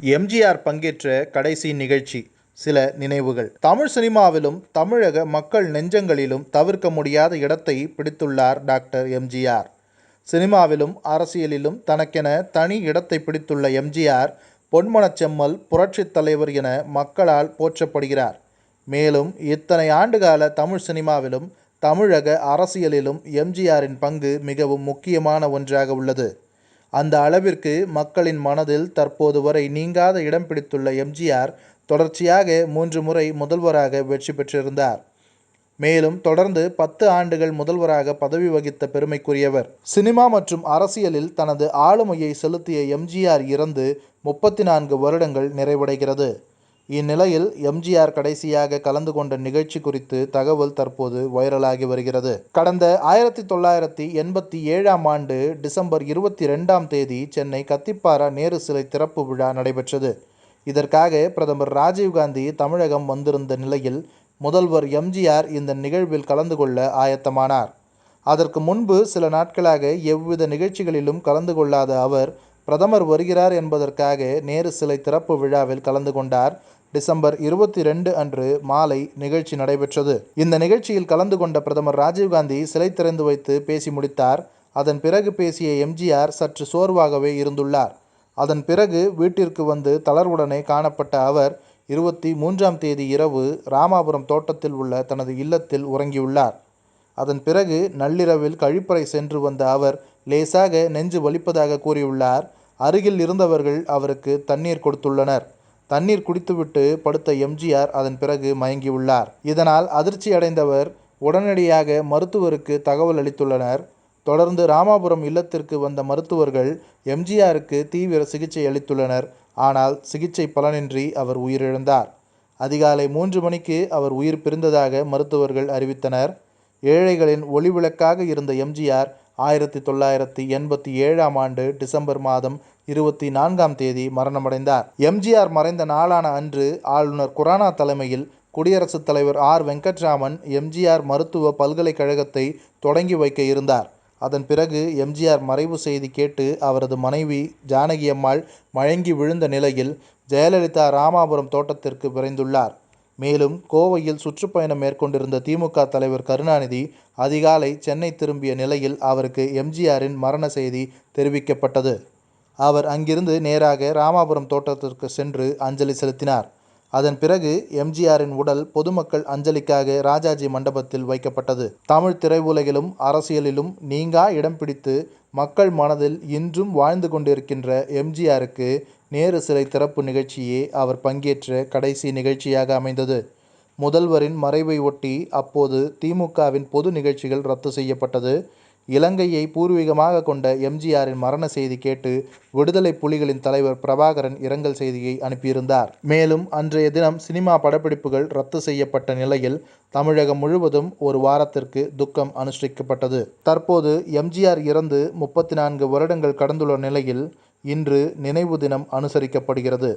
எம்ஜிஆர் பங்கேற்ற கடைசி நிகழ்ச்சி சில நினைவுகள். தமிழ் சினிமாவிலும் தமிழக மக்கள் நெஞ்சங்களிலும் தவிர்க்க முடியாத இடத்தை பிடித்துள்ளார் டாக்டர் எம்ஜிஆர். சினிமாவிலும் அரசியலிலும் தனக்கென தனி இடத்தை பிடித்துள்ள எம்ஜிஆர் பொன்மனச்செம்மல் புரட்சித் தலைவர் என மக்களால் போற்றப்படுகிறார். மேலும் இத்தனை ஆண்டுகால தமிழ் சினிமாவிலும் தமிழக அரசியலிலும் எம்ஜிஆரின் பங்கு மிகவும் முக்கியமான ஒன்றாக உள்ளது. அந்த அளவிற்கு மக்களின் மனதில் தற்போது வரை நீங்காத இடம் பிடித்துள்ள எம்ஜிஆர் தொடர்ச்சியாக மூன்று முறை முதல்வராக வெற்றி பெற்றிருந்தார். மேலும் தொடர்ந்து பத்து ஆண்டுகள் முதல்வராக பதவி வகித்த பெருமைக்குரியவர். சினிமா மற்றும் அரசியலில் தனது ஆளுமையை செலுத்திய எம்ஜிஆர் இறந்து முப்பத்தி நான்கு வருடங்கள் நிறைவடைகிறது. இந்நிலையில் எம்ஜிஆர் கடைசியாக கலந்து கொண்ட நிகழ்ச்சி குறித்து தகவல் தற்போது வைரலாகி வருகிறது. கடந்த ஆயிரத்தி தொள்ளாயிரத்தி எண்பத்தி ஏழாம் ஆண்டு டிசம்பர் இருபத்தி ரெண்டாம் தேதி சென்னை கத்திப்பாரா நேரு சிலை திறப்பு விழா நடைபெற்றது. இதற்காக பிரதமர் ராஜீவ்காந்தி தமிழகம் வந்திருந்த நிலையில் முதல்வர் எம்ஜிஆர் இந்த நிகழ்வில் கலந்து கொள்ள ஆயத்தமானார். அதற்கு முன்பு சில நாட்களாக எவ்வித நிகழ்ச்சிகளிலும் கலந்து கொள்ளாத அவர் பிரதமர் வருகிறார் என்பதற்காக நேரு சிலை திறப்பு விழாவில் கலந்து கொண்டார். டிசம்பர் இருபத்தி ரெண்டு அன்று மாலை நிகழ்ச்சி நடைபெற்றது. இந்த நிகழ்ச்சியில் கலந்து கொண்ட பிரதமர் ராஜீவ்காந்தி சிலை திறந்து வைத்து பேசி முடித்தார். அதன் பிறகு பேசிய எம்ஜிஆர் சற்று சோர்வாகவே இருந்துள்ளார். அதன் பிறகு வீட்டிற்கு வந்து தளர்வுடனே காணப்பட்ட அவர் இருபத்தி மூன்றாம் தேதி இரவு ராமாபுரம் தோட்டத்தில் உள்ள தனது இல்லத்தில் உறங்கியுள்ளார். அதன் பிறகு நள்ளிரவில் கழிப்பறை சென்று வந்த அவர் லேசாக நெஞ்சு வலிப்பதாக கூறியுள்ளார். அருகில் இருந்தவர்கள் அவருக்கு தண்ணீர் கொடுத்துள்ளனர். தண்ணீர் குடித்துவிட்டு படுத்த எம்ஜிஆர் அதன் பிறகு மயங்கியுள்ளார். இதனால் அதிர்ச்சி அடைந்தவர் உடனடியாக மருத்துவருக்கு தகவல் அளித்துள்ளனர். தொடர்ந்து ராமாபுரம் இல்லத்திற்கு வந்த மருத்துவர்கள் எம்ஜிஆருக்கு தீவிர சிகிச்சை அளித்துள்ளனர். ஆனால் சிகிச்சை பலனின்றி அவர் உயிரிழந்தார். அதிகாலை மூன்று மணிக்கு அவர் உயிர் பிரிந்ததாக மருத்துவர்கள் அறிவித்தனர். ஏழைகளின் ஒளிவிளக்காக இருந்த எம்ஜிஆர் ஆயிரத்தி தொள்ளாயிரத்தி எண்பத்தி ஏழாம் ஆண்டு டிசம்பர் மாதம் இருபத்தி நான்காம் தேதி மரணமடைந்தார். எம்ஜிஆர் மறைந்த நாளான அன்று ஆளுநர் குரானா தலைமையில் குடியரசுத் தலைவர் ஆர். வெங்கட்ராமன் எம்ஜிஆர் மருத்துவ பல்கலைக்கழகத்தை தொடங்கி வைக்க இருந்தார். அதன் பிறகு எம்ஜிஆர் மறைவு செய்தி கேட்டு அவரது மனைவி ஜானகி அம்மாள் மயங்கி விழுந்த நிலையில் ஜெயலலிதா ராமாபுரம் தோட்டத்திற்கு விரைந்துள்ளார். மேலும் கோவையில் சுற்றுப்பயணம் மேற்கொண்டிருந்த திமுக தலைவர் கருணாநிதி அதிகாலை சென்னை திரும்பிய நிலையில் அவருக்கு எம்ஜிஆரின் மரண செய்தி தெரிவிக்கப்பட்டது. அவர் அங்கிருந்து நேராக ராமாபுரம் தோட்டத்திற்கு சென்று அஞ்சலி செலுத்தினார். அதன் பிறகு எம்ஜிஆரின் உடல் பொதுமக்கள் அஞ்சலிக்காக ராஜாஜி மண்டபத்தில் வைக்கப்பட்டது. தமிழ் திரையுலகிலும் அரசியலிலும் நீங்கா இடம் பிடித்து மக்கள் மனதில் இன்றும் வாழ்ந்து கொண்டிருக்கின்ற எம்ஜிஆருக்கு நேரு சிலை திறப்பு நிகழ்ச்சியே அவர் பங்கேற்ற கடைசி நிகழ்ச்சியாக அமைந்தது. முதல்வரின் மறைவை ஒட்டி அப்போது திமுகவின் பொது நிகழ்ச்சிகள் ரத்து செய்யப்பட்டது. இலங்கையை பூர்வீகமாக கொண்ட எம்ஜிஆரின் மரண செய்தி கேட்டு விடுதலை புலிகளின் தலைவர் பிரபாகரன் இரங்கல் செய்தியை அனுப்பியிருந்தார். மேலும் அன்றைய தினம் சினிமா படப்பிடிப்புகள் ரத்து செய்யப்பட்ட நிலையில் தமிழகம் முழுவதும் ஒரு வாரத்திற்கு துக்கம் அனுஷ்டிக்கப்பட்டது. தற்போது எம்ஜிஆர் இறந்து முப்பத்தி நான்கு வருடங்கள் கடந்துள்ள நிலையில் இன்று நினைவு தினம் அனுசரிக்கப்படுகிறது.